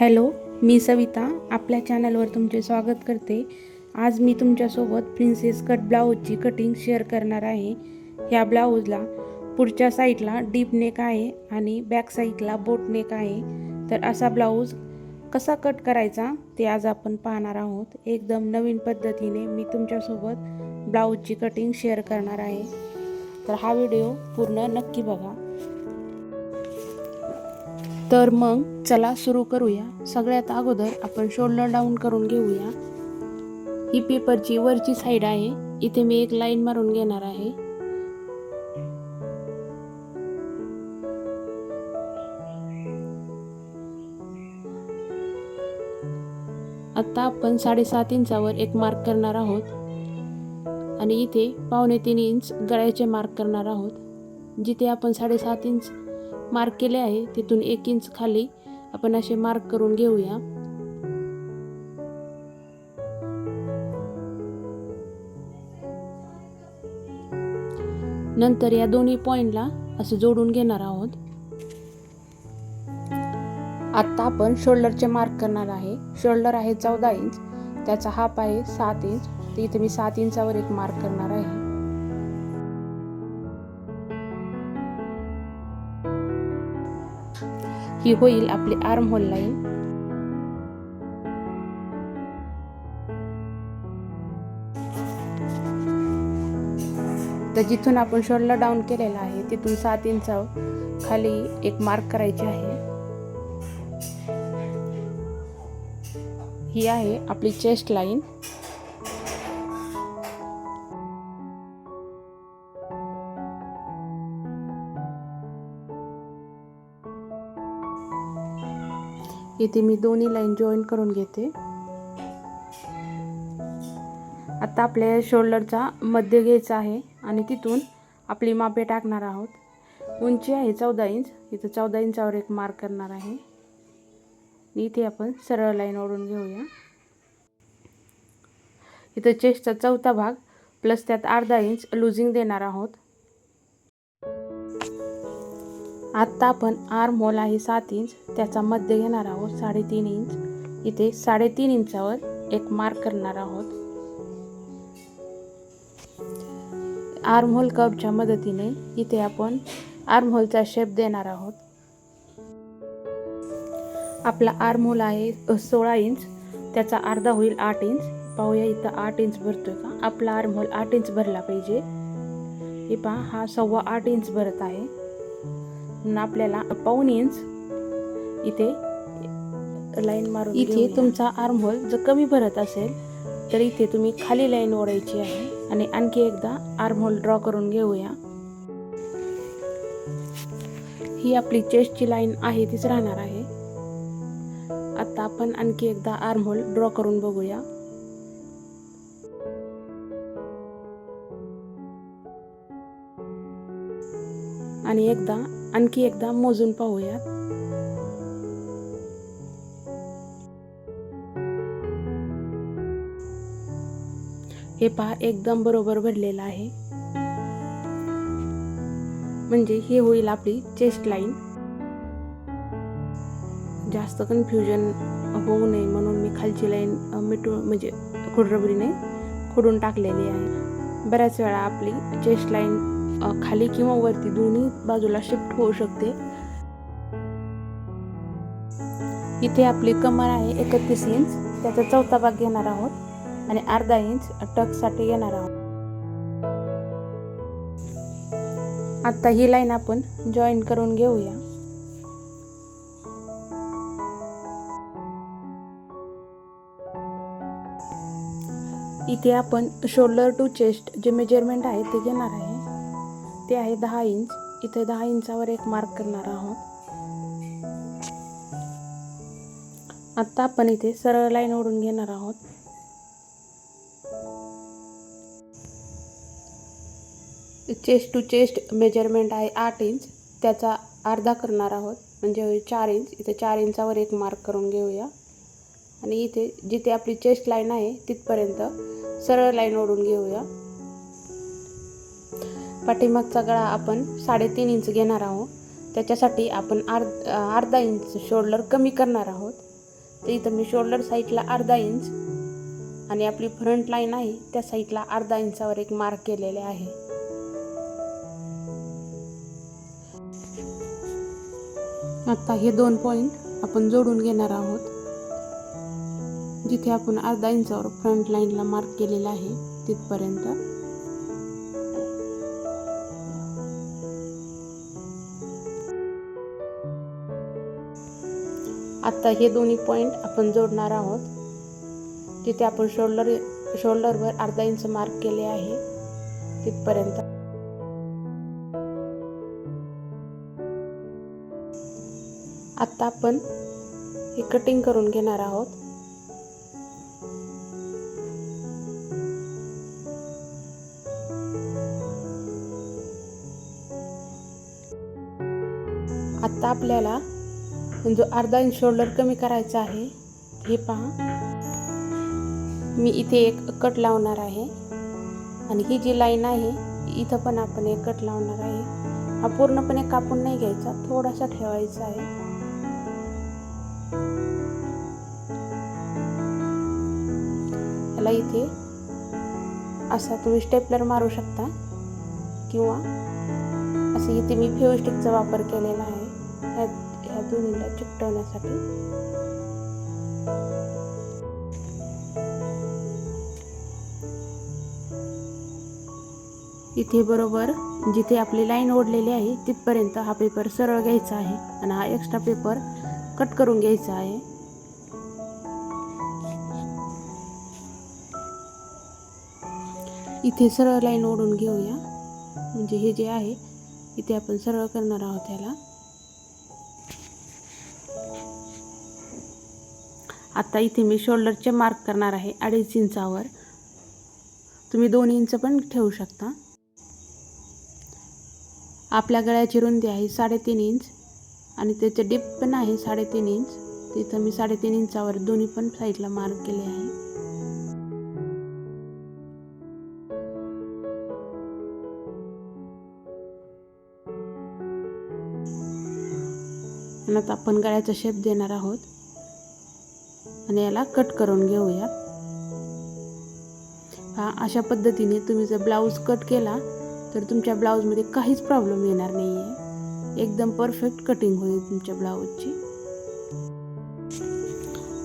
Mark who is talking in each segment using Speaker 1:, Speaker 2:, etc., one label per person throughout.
Speaker 1: Hello मी सविता. आपल्या चॅनलवर तुमचे स्वागत करते. आज मी तुमच्यासोबत प्रिन्सेस कट ब्लाऊजची कटिंग शेअर करणार आहे. ह्या ब्लाऊजला पुढच्या साईडला डीप नेक आहे आणि बॅक साईडला बोट नेक आहे. तर असा ब्लाऊज कसा कट करायचा ते आज आपण पाहणार आहोत. एकदम नवीन पद्धतीने मी तुमच्यासोबत ब्लाऊजची कटिंग शेअर करणार आहे. तर हा व्हिडिओ पूर्ण नक्की बघा. तर मग चला सुरू करूया. सगळ्यात अगोदर आपण शोल्डर डाऊन करून घेऊया. ही पेपरची वरची साईड आहे. इथे मी एक लाईन मारून घेणार आहे. आता आपण साडेसात इंचावर एक मार्क करणार आहोत. आणि इथे पावणे तीन इंच गळ्याचे मार्क करणार आहोत. जिथे आपण साडेसात इंच मार्क केले आहे तिथून एक इंच खाली आपण असे मार्क करून घेऊया. नंतर या दोन्ही पॉइंटला असं जोडून घेणार आहोत. आत्ता आपण शोल्डरचे मार्क करणार आहे. शोल्डर आहे चौदा इंच. त्याचा हाफ आहे सात इंच. तर इथे मी सात इंचावर एक मार्क करणार आहे. ही होईल आपली आर्म होल लाईन तर जिथून आपण शोल्डर डाऊन केलेला आहे तिथून सात इंच खाली एक मार्क करायची आहे. ही आहे आपली चेस्ट लाईन इथे मी दोन्ही लाईन जॉईन करून घेते. आता आपल्या शोल्डरचा मध्य घ्यायचा आहे आणि तिथून आपली मापे टाकणार आहोत. उंची आहे चौदा इंच इथं चौदा इंचावर एक मार्क करणार आहे. इथे आपण सरळ लाईन ओढून घेऊया. इथं चेस्टचा चौथा भाग प्लस त्यात अर्धा इंच लुझिंग देणार आहोत. आत्ता आपण आर्म होल आहे सात इंच त्याचा मध्य घेणार आहोत साडेतीन इंच. इथे साडेतीन इंचावर एक मार्क करणार आहोत. आर्म होल कपच्या मदतीने इथे आपण आर्म होलचा शेप देणार आहोत. आपला आर्म होल आहे सोळा इंच त्याचा अर्धा होईल आठ इंच. पाहूया इथं आठ इंच भरतोय का? आपला आर्म होल आठ इंच भरला पाहिजे. हे पहा हा सव्वा आठ इंच भरत आहे. म्हणून आपल्याला पाऊन इंच इथे लाईन मारून इथे तुमचा आर्म होल जर कमी भरत असेल तर इथे तुम्ही खाली लाईन ओढायची आहे आणि आणखी एकदा आर्म होल ड्रॉ करून घेऊया. ही आपली चेस्टची लाईन आहे तीच राहणार आहे. आता आपण आणखी एकदा आर्म होल ड्रॉ करून बघूया. आणि एकदा आणखी एकदा मोजून पाहूयात. हे पहा एकदम बरोबर भरलेलं आहे. म्हणजे हे होईल आपली चेस्ट लाईन जास्त कन्फ्युजन होऊ नये म्हणून मी खालची लाईन मिटून म्हणजे खुडरबरीने खुडून टाकलेली आहे. बऱ्याच वेळा आपली चेस्ट लाईन खाली किंवा वरती दोन्ही बाजूला शिफ्ट होऊ शकते. इथे आपली कमर आहे एकतीस इंच त्याचा चौथा भाग घेणार आहोत आणि अर्धा इंच टकसाठी घेणार आहोत. आता ही लाईन आपण जॉईन करून घेऊया. इथे आपण शोल्डर टू चेस्ट जे मेजरमेंट आहे ते घेणार आहे. ते आहे दहा इंच. इथे दहा इंचावर एक मार्क करणार आहोत. आत्ता आपण इथे सरळ लाईन ओढून घेणार आहोत. चेस्ट टू चेस्ट मेजरमेंट आहे आठ इंच. त्याचा अर्धा करणार आहोत. म्हणजे चार इंच. इथे चार इंचावर एक मार्क करून घेऊया. आणि इथे जिथे आपली चेस्ट लाईन आहे तिथपर्यंत सरळ लाईन ओढून घेऊया. पाठीमागचा गळा आपण साडेतीन इंच घेणार आहोत. त्याच्यासाठी आपण अर्ध अर्धा इंच शोल्डर कमी करणार आहोत. तर इथं मी शोल्डर साईडला अर्धा इंच आणि आपली फ्रंट लाईन आहे त्या साईडला अर्धा इंचावर एक मार्क केलेले आहे. आता हे दोन पॉईंट आपण जोडून घेणार आहोत. जिथे आपण अर्धा इंचावर फ्रंट लाईनला मार्क केलेला आहे तिथपर्यंत. आत्ता हे दोन्ही पॉईंट आपण जोडणार आहोत. तिथे आपण शोल्डर शोल्डरवर अर्धा इंच मार्क केले आहे. तिथपर्यंत. आत्ता आपण हे कटिंग करून घेणार आहोत. आत्ता आपल्याला जो अर्धा इंच शोल्डर कमी करायचा आहे. हे पहा. मी इथे एक कट लावणार आहे. आणि ही जी लाईन आहे इथं पण आपण एक कट लावणार आहे. हा पूर्णपणे कापून नाही घ्यायचा थोडासा ठेवायचा आहे. याला इथे असा तुम्ही स्टेपलर मारू शकता. किंवा असं इथे मी फेवस्टिकचा वापर केलेला आहे. ह्या दोन्हीला चिकटवण्यासाठी. इथे बरोबर जिथे आपली लाईन ओढलेली आहे तिथपर्यंत हा पेपर सरळ घ्यायचा आहे आणि हा एक्स्ट्रा पेपर कट करून घ्यायचा आहे. इथे सरळ लाईन ओढून घेऊया. म्हणजे हे जे आहे इथे आपण सरळ करणार आहोत याला. आता इथे मी शोल्डरचे मार्क करणार आहे अडीच इंचावर. तुम्ही दोन इंच पण ठेवू शकता. आपल्या गळ्याची रुंदी आहे साडेतीन इंच आणि त्याचे डिप पण आहे साडेतीन इंच. तिथं मी साडेतीन इंचावर दोन्ही पण साईडला मार्क केले आहे. आणि आता आपण गळ्याचा शेप देणार आहोत. आणि याला कट करून घेऊया हा अशा पद्धतीने तुम्ही जर ब्लाऊज कट केला तर तुमच्या ब्लाऊजमध्ये काहीच प्रॉब्लेम येणार नाही आहे एकदम परफेक्ट कटिंग होईल तुमच्या ब्लाऊजची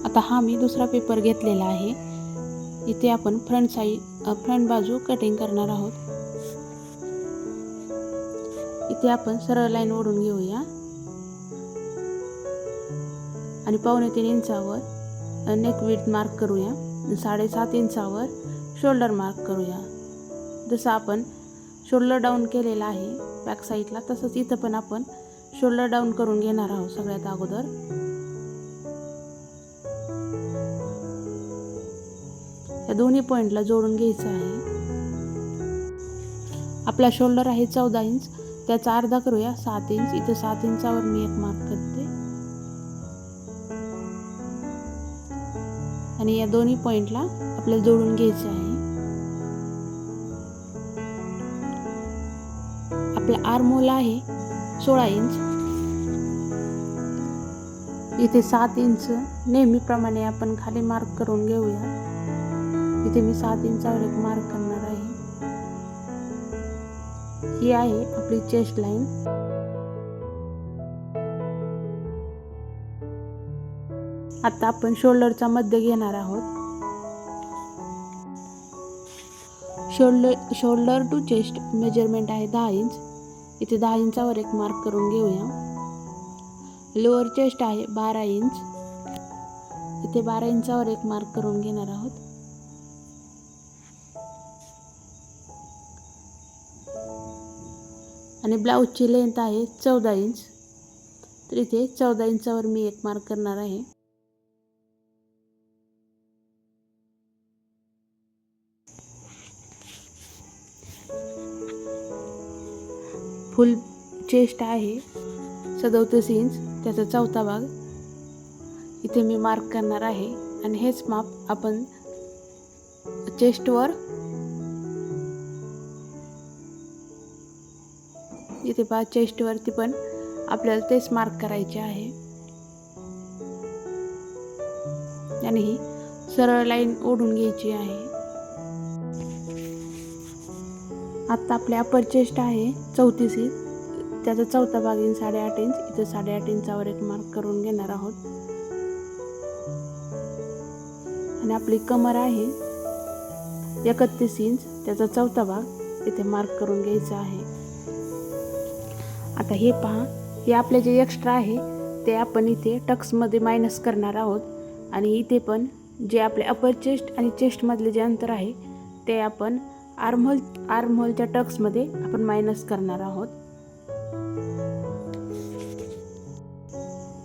Speaker 1: आता हा मी दुसरा पेपर घेतलेला आहे. इथे आपण फ्रंट साईड फ्रंट बाजू कटिंग करणार आहोत. इथे आपण सरळ लाईन ओढून घेऊया. आणि पावणे तीन इंचावर नेक विथ मार्क करूया. साडेसात इंचावर शोल्डर मार्क करूया. जसं आपण शोल्डर डाऊन केलेला आहे बॅक साईडला तसंच इथं पण आपण शोल्डर डाऊन करून घेणार आहोत सगळ्यात अगोदर. या दोन्ही पॉईंटला जोडून घ्यायचं आहे. आपला शोल्डर आहे चौदा इंच त्याचा अर्धा करूया सात इंच. इथं सात इंचावर मी एक मार्क करते. आणि या दोन्ही पॉईंटला आपल्याला जोडून घ्यायचं आहे. आपला आर्मोल आहे सोळा इंच इथे सात इंच नेहमीप्रमाणे आपण खाली मार्क करून घेऊया. इथे मी सात इंचावर एक मार्क करणार आहे. ही आहे आपली चेस्ट लाईन आता आपण शोल्डरचा मध्य घेणार आहोत. Shoulder shoulder to chest measurement आहे दहा इंच इथे दहा इंचावर एक मार्क करून घेऊया. लोअर चेस्ट आहे बारा इंच इथे बारा इंचावर एक मार्क करून घेणार आहोत. आणि ब्लाऊजची लेंथ आहे चौदा इंच तर इथे चौदा इंचावर मी एक मार्क करणार आहे. फुल चेस्ट आहे. सदोतीस इंच त्याचा चौथा भाग. इथे मी मार्क करणार आहे. आणि हेच माप आपण चेस्टवर इथे पहा चेस्टवरती पण आपल्याला तेच मार्क करायचे आहे. आणि ही सरळ लाईन ओढून घ्यायची आहे. आत्ता आपले अपर चेस्ट आहे चौतीस इंच त्याचा चौथा भाग येईल साडेआठ इंच इथं साडेआठ इंचावर एक मार्क करून घेणार आहोत. आणि आपली कमर आहे एकतीस इंच त्याचा चौथा भाग इथे मार्क करून घ्यायचा आहे. आता हे पहा हे आपले जे एक्स्ट्रा आहे ते आपण इथे टक्समध्ये मायनस करणार आहोत. आणि इथे पण जे आपले अपर चेस्ट आणि चेस्टमधले जे अंतर आहे ते आपण आर्महोल आर्महोलच्या टक्समध्ये आपण मायनस करणार आहोत.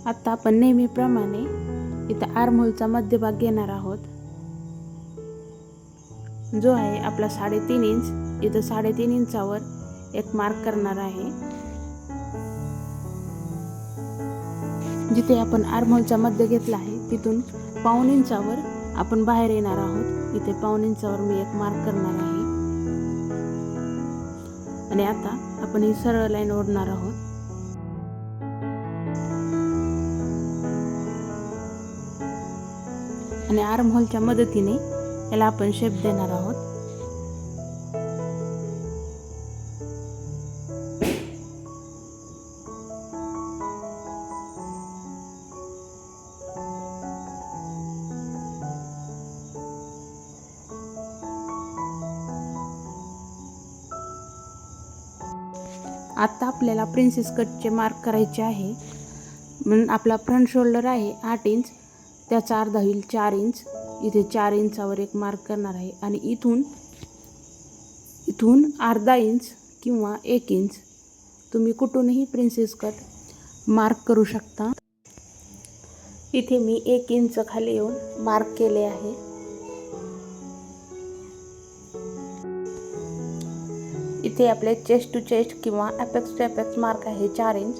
Speaker 1: आता आपण नेहमीप्रमाणे इथं आर्महोलचा मध्यभाग घेणार आहोत. जो आहे आपला साडेतीन इंच इथं साडेतीन इंचावर एक मार्क करणार आहे. जिथे आपण आर्महोलचा मध्य घेतला आहे तिथून पाऊन इंचावर आपण बाहेर येणार आहोत. इथे पाऊन इंचावर मी एक मार्क करणार आहे. आणि आता आपण ही सरळ लाईन ओढणार आहोत. आणि आर्महोलच्या मदतीने याला आपण शेप देणार आहोत. आपल्याला प्रिन्सेस कटचे मार्क करायचे आहे. म्हणून आपला फ्रंट शोल्डर आहे आठ इंच त्याचा अर्धा होईल चार इंच इथे चार इंचावर एक मार्क करणार आहे. आणि इथून इथून अर्धा इंच किंवा एक इंच तुम्ही कुठूनही प्रिन्सेस कट मार्क करू शकता. इथे मी एक इंच खाली येऊन मार्क केले आहे. इथे आपले चेस्ट टू चेस्ट किंवा अपेक्स टू अपेक्स मार्क आहे चार इंच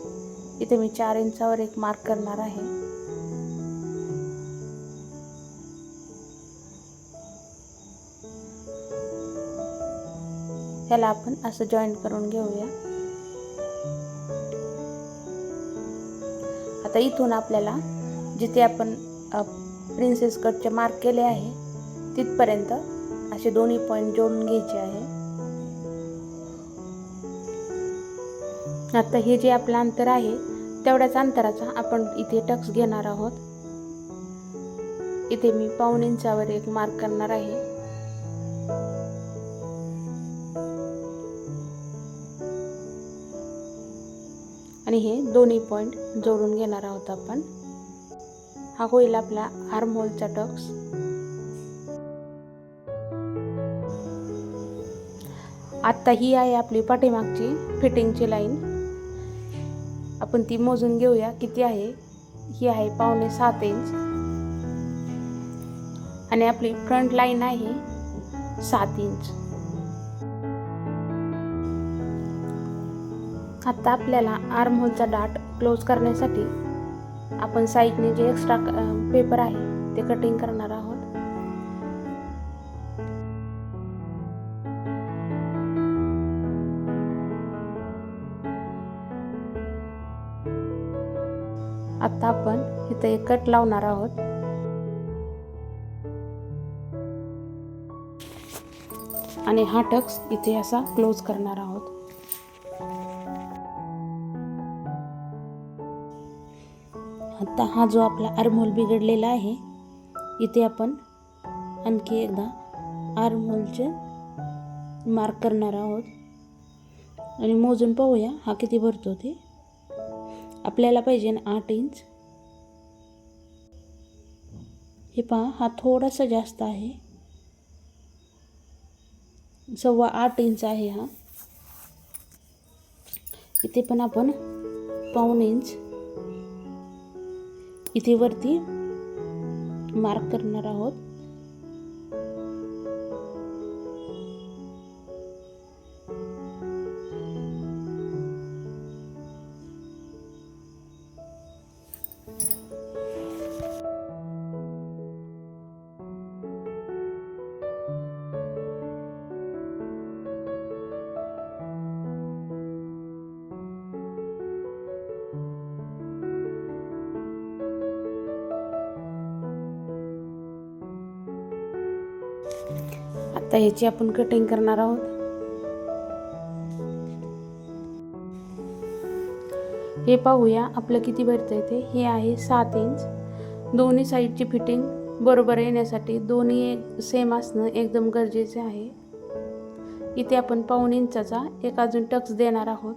Speaker 1: इथे मी चार इंचावर एक मार्क करणार आहे. ह्याला आपण असं जॉईंट करून घेऊया. आता इथून आपल्याला जिथे आपण प्रिन्सेस कटचे मार्क केले आहे तिथपर्यंत असे दोन्ही पॉईंट जोडून घ्यायचे आहे. आता हे जे आपलं अंतर आहे तेवढ्याच अंतराचा आपण इथे टक्स घेणार आहोत. इथे मी पाऊन इंचावर एक मार्क करणार आहे. आणि हे दोन्ही पॉईंट जोडून घेणार आहोत आपण. हा होईल आपला आर्महोलचा टक्स. आत्ता ही आहे आपली पाठीमागची फिटिंगची लाईन आपण ती मोजून घेऊया किती आहे? ही आहे पावणे सात इंच आणि आपली फ्रंट लाईन आहे सात इंच आता आपल्याला आर्महोलचा डाट क्लोज करण्यासाठी आपण साईडने जे एक्स्ट्रा पेपर आहे ते कटिंग करणार आत्ता आता आपण इथे एक कट लावणार आहोत. आणि हा टक्स इथे असा क्लोज करणार आहोत. आता हा जो आपला आरमोल बिघडलेला आहे इथे आपण आणखी एकदा आरमोलचे मार्क करणार आहोत. आणि मोजून पाहूया हा किती भरतो ते. आपल्याला पाहिजे आठ इंच. हे पहा हा थोडासा जास्त आहे. सव्वा आठ इंच आहे हा. इथे पण आपण पाऊण इंच इथे वरती मार्क करणार आहोत. आता ह्याची आपण कटिंग करणार आहोत. हे पाहूया आपलं किती भरतं ते. हे आहे सात इंच दोन्ही साईडची फिटिंग बरोबर येण्यासाठी दोन्ही एक सेम असणं एकदम गरजेचे आहे. इथे आपण पाऊण इंचाचा एक अजून टक्स देणार आहोत.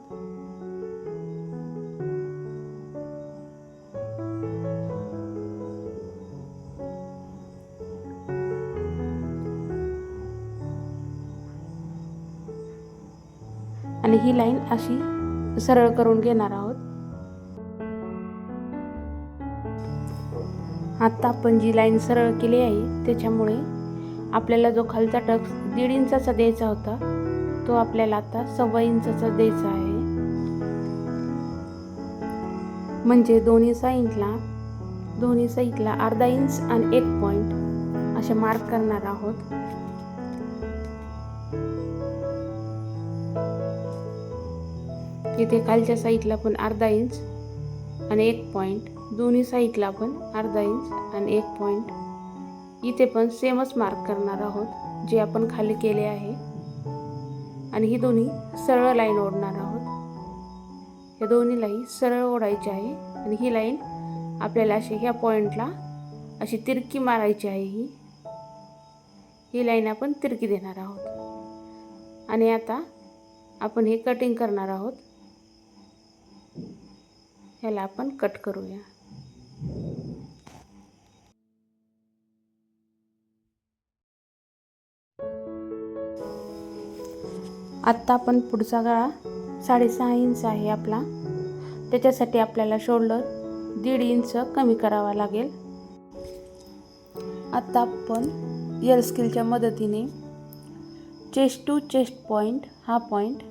Speaker 1: आणि ही लाईन अशी सरळ करून घेणार आहोत. आत्ता आपण जी लाईन सरळ केली आहे त्याच्यामुळे आपल्याला जो खालचा टक्स दीड इंचाचा द्यायचा होता तो आपल्याला आता सव्वा इंचाचा द्यायचा आहे. म्हणजे दोन्ही साईडला दोन्ही साईडला अर्धा इंच आणि एक पॉईंट असे मार्क करणार आहोत. इथे खालच्या साईडला पण अर्धा इंच आणि एक पॉईंट दोन्ही साईडला पण अर्धा इंच आणि एक पॉईंट इथे पण सेमच मार्क करणार आहोत जे आपण खाली केले आहे. आणि ही दोन्ही सरळ लाईन ओढणार आहोत. या दोन्ही लाईन सरळ ओढायची आहे आणि ही लाईन आपल्याला अशी ह्या पॉईंटला अशी तिरकी मारायची आहे ही. ही लाईन आपण तिरकी देणार आहोत. आणि आता आपण हे कटिंग करणार आहोत. ह्याला आपण कट करूया. आत्ता आपण पुढचा गळा साडेसहा इंच आहे आपला. त्याच्यासाठी आपल्याला शोल्डर दीड इंच कमी करावा लागेल. आत्ता आपण यल स्किलच्या मदतीने चेस्ट टू चेस्ट पॉईंट हा पॉईंट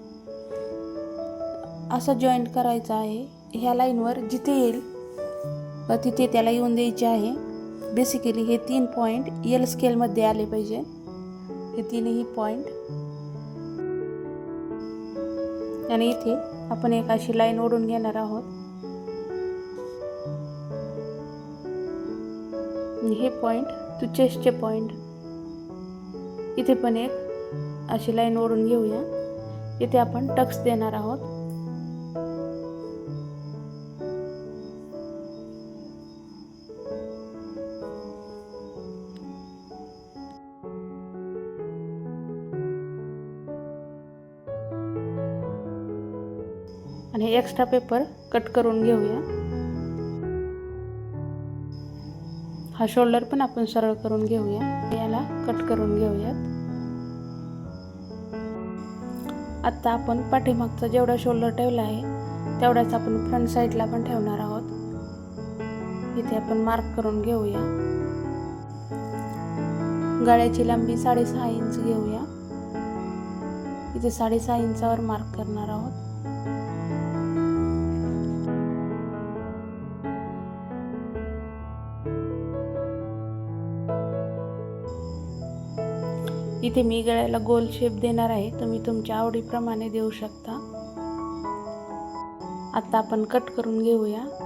Speaker 1: असा जॉईंट करायचा आहे. ह्या लाईनवर जिथे येईल तिथे त्याला येऊन द्यायचे आहे. बेसिकली हे तीन पॉईंट यल स्केलमध्ये आले पाहिजे. हे तीनही पॉईंट आणि इथे आपण एक अशी लाईन ओढून घेणार आहोत. हे पॉईंट तू चेस्टचे पॉईंट इथे पण एक अशी लाईन ओढून घेऊया. इथे आपण टक्स देणार आहोत. आणि एक्स्ट्रा पेपर कट करून घेऊया. हा शोल्डर पण आपण सरळ करून घेऊया. याला कट करून घेऊयात. आत्ता आपण पाठीमागचा जेवढा शोल्डर ठेवला आहे तेवढाच आपण फ्रंट साईडला पण ठेवणार आहोत. इथे आपण मार्क करून घेऊया. गळ्याची लांबी साडेसहा इंच घेऊया. इथे साडेसहा इंचावर मार्क करणार आहोत. इथे मी गळ्याला गोल शेप देणार आहे तुम्ही तुमच्या आवडीप्रमाणे देऊ शकता. आता आपण कट करून घेऊया.